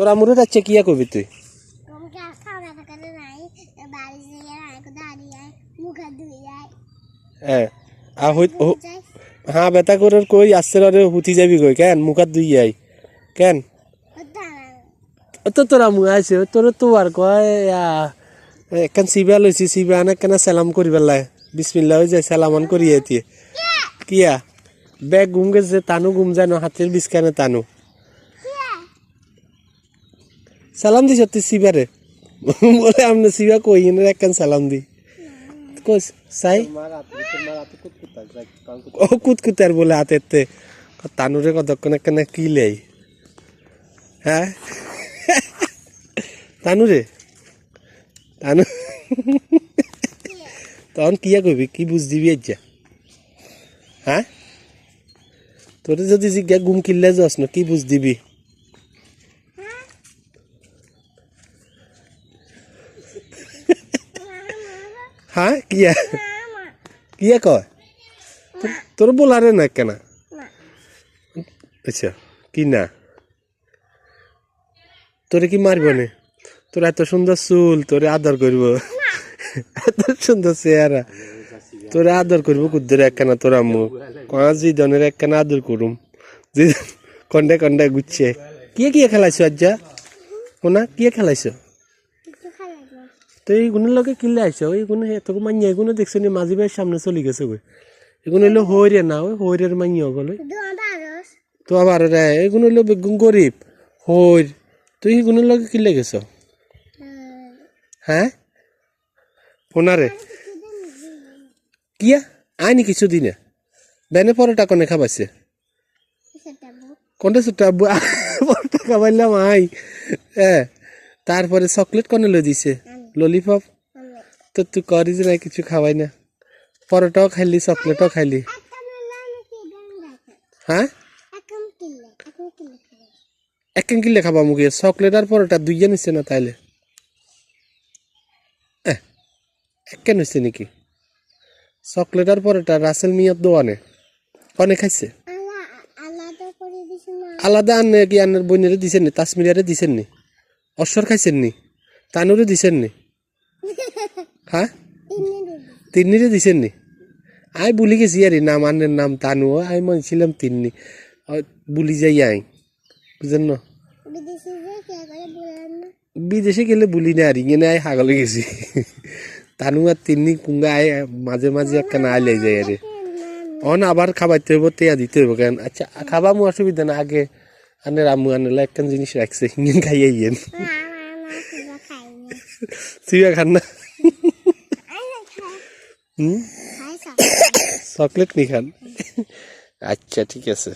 তোর আমুরে যাচ্ছে কিয়া কবি তুই। হ্যাঁ আর যাই। হ্যাঁ বেতা করে কই আসছে রে হুতি যাবি কই কেন? মুখাত দুই আই কেন? তো তোরা মুখ আছে তোর তো আর কয় একখান সিবা লইছি সিবা আনে কেন সালাম করি পেলাই বিসমিল্লা হয়ে যায় সালামান করি এতিয়ে কিয়া? বেগ ঘুম গেছে তানু ঘুম যায় না হাতের বিস্কানে তানু। সালাম দিছ তুই সিবারে। বলে আমরা সিবা কই? না একখান সালাম দি। কইস সাই ও কুতকুতার বলে হাতেতে তানুরে কতক্ষণ একখানে কি লেই? হ্যাঁ? তানুরে? তানু তখন কিয়া কবি কি বুঝ দিবি আজ্জা? হ্যাঁ? তোরে যদি জিজ্ঞা গুম কিল্লে যাস না, কি বুঝ দিবি হ্যাঁ কিয়া কিয়া কয়? তোর- বলারে না কেনা? আচ্ছা কি না? তোরে কি মারব নে? তোর এত সুন্দর চুল, তোরে আদর করব। এত সুন্দর চেহারা। তোরে আদর করব কুদ্দুরে একখানা, তোর আম্মু। জি ধনের একখানা আদর করুম। কন্ডে কন্ডে গুচ্ছে। কিয়ে কিয়ে খেলাইছো আজ্জা? কোনা কিয়ে খেলাইছো? তো এইগুলোর লগে কিনলে আইসো এইগুলো এতকু মাইয়া এগুলো দেখছ নি? মাঝি ভাইয়ের সামনে চলে গেছে গই এগুলো হইল হইরে না ওই হইরের মাইয়া গলে তো আবার রে এগুলো হইল বেগুন গরিব হইর। তুই এগুলোর লগে কিনলে গেছো? হ্যাঁ? ফোনারে কিয়া? আইনি কিছু দিনে বেনে পরোটা কনে খাবাইছে? সেটা কোনটা আব্বু। পরোটা খাবাইলাম আই। হ্যাঁ তারপরে চকলেট কনে লই দিছে। ললিপপ তো তুই করিস না কিছু খাওয়াই না। পরোটাও খাইলি চকলেটও খাইলি। হ্যাঁ? কিনলে এখন কিনলে খাবে এক মুখে চকলেট আর পরোটা দুইয়া নিচ্ছে না তাইলে? এহ, একেন হচ্ছে নাকি? চকলেট আর পরোটা রাসেল মিয়ার দোয়ানে কনে খাইছে। আলাদা আনে কি আনের বইনেরে দিছেন নি তাসমিরারে দিছেন নি অশ্বর খাইছেন নি তানুরে দিছেন নি হ্যাঁ? তিন্নিরে দিছেন নি আই বলি গেছি আরে নাম আনের নাম তানু আই মনে ছিলাম তিন্নি বলি যাই আই। বুঝেন না? বিদেশে গেলে বলি না আরি ইংনে আই হাগলে গেছি। তানু আর তিন্নি কুঙ্গা আই মাঝে মাঝে একখানা আইলে যায় আরে। অন আবার খাবাইতে হইব তেয়া দিতে হইব কেন? আচ্ছা খাবা মু অসুবিধা না আগে আনে রামু আনেলা একখান জিনিস রাখছে ইংন খাইয়ে ইয়েন তুই খান না। চকলেট নি খান আচ্ছা ঠিক আছে।